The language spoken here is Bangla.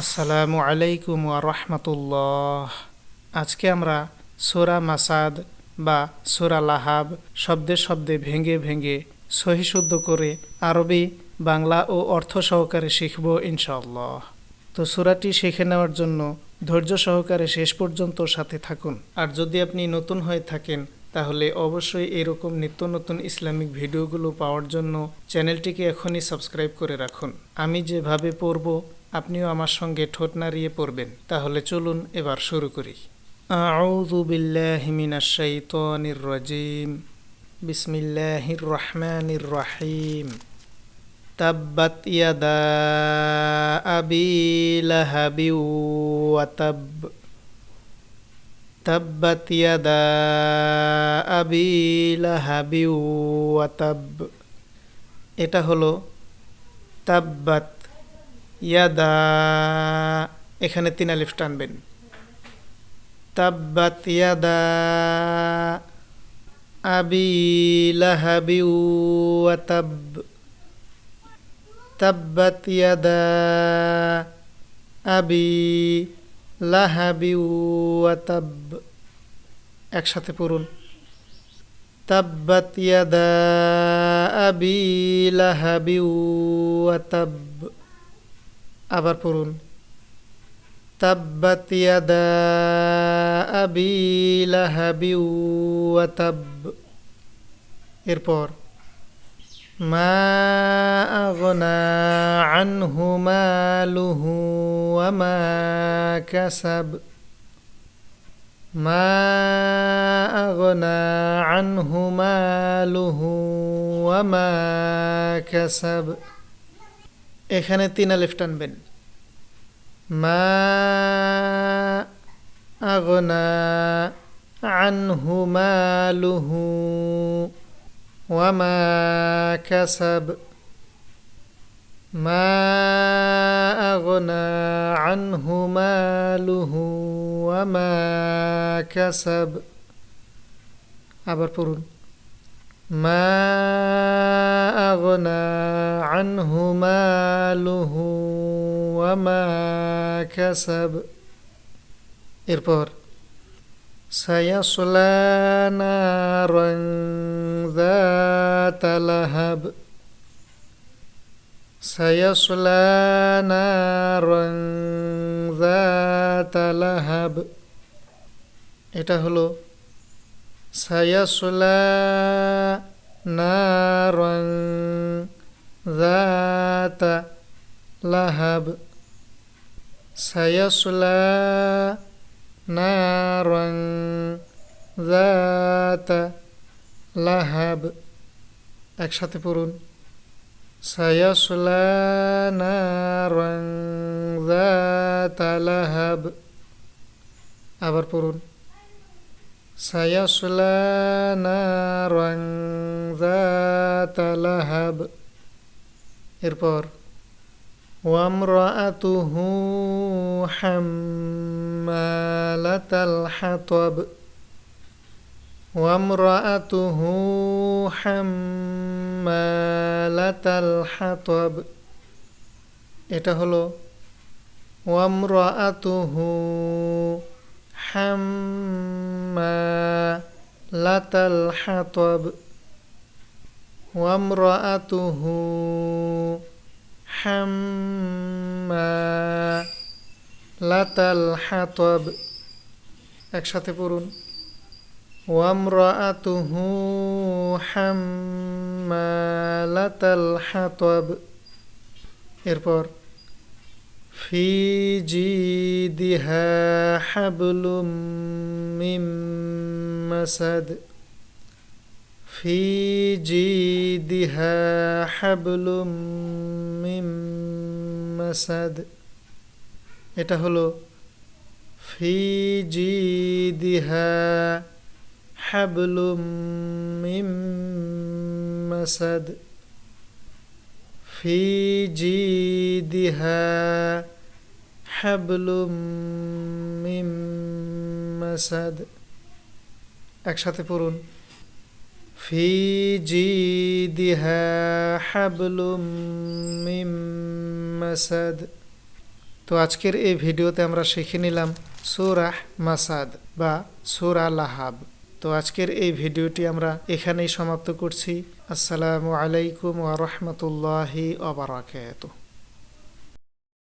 আসসালামু আলাইকুম রাহমাতুল্লাহ। আজকে আমরা সোরা মাসাদ বা সোরা লাহাব শব্দে শব্দে ভেঙে ভেঙে সহিশুদ্ধ করে আরবি, বাংলা ও অর্থ সহকারে শিখব ইনশাআল্লাহ। তো সুরাটি শিখে নেওয়ার জন্য ধৈর্য সহকারে শেষ পর্যন্ত সাথে থাকুন। আর যদি আপনি নতুন হয়ে থাকেন, তাহলে অবশ্যই এরকম নিত্য নতুন ইসলামিক ভিডিওগুলো পাওয়ার জন্য চ্যানেলটিকে এখনই সাবস্ক্রাইব করে রাখুন। আমি যেভাবে পড়ব আপনিও আমার সঙ্গে ঠোঁট নাড়িয়ে পড়বেন। তাহলে চলুন এবার শুরু করি। আউযু বিল্লাহি মিনাশ শাইতানির রাজিম। বিসমিল্লাহির রহমানির রহিম। তাব্বাত ইয়াদা আবি লাহাবি ওয়া তাব ইয়াদা আবি লাহাবি ওয়া তাব। এটা হলো তাব্বাত ইয়াদা। এখানে তিন আলিফ টানবেন। তাব্বাত ইয়াদা। আবি লাহাবি ওয়া তাব্বাত ইয়াদা। আবি লাহাবি ওয়া একসাথে পড়ুন। তাব্বাত ইয়াদা। আবি লাহাবি ওয়া তাব। আবার পড়ুন। এরপর, মা আনহু মালুহু ওয়া মা কাসাব। মা আনহু মালুহু ওয়া মা কাসাব। এখানে তিন আলিফ টানবেন। মা আগনা আনহু মালুহু ওয়ামা কাসাব। মা আগনা আনহু মালুহু ওয়ামা কাসাব। আবার পড়ুন। ما أغنى عنه ماله وما كسب এরপর سيصلى نارا ذات لهب سيصلى نارا ذات لهب এটা হলো سيصلى نارا ذات لهب سيصلى نارا ذات لهب একসাথে পড়ুন سيصلى نارا ذات لهب আবার পড়ুন سيصلى نارا ذات لهب এরপর وامرأته حمالة الحطب وامرأته حمالة الحطب এটা হলো وامرأته حمالة الحطب وامرأته حمالة الحطب একসাথে পড়ুন وامرأته حمالة الحطب এরপর في جيدها حبل من مسد في جيدها حبل من مسد এটা হলো في جيدها حبل من مسد في جيدها حبل من مسد একসাথে পড়ুন في جيدها حبل من مسد তো আজকের এই ভিডিওতে আমরা শিখে নিলাম সুরাহ মাসাদ বা সুরা লাহাব তো আজকের এই ভিডিওটি আমরা এখানেই সমাপ্ত করছি আসসালামু আলাইকুম ওয়া রাহমাতুল্লাহি ওয়া বারাকাতুহু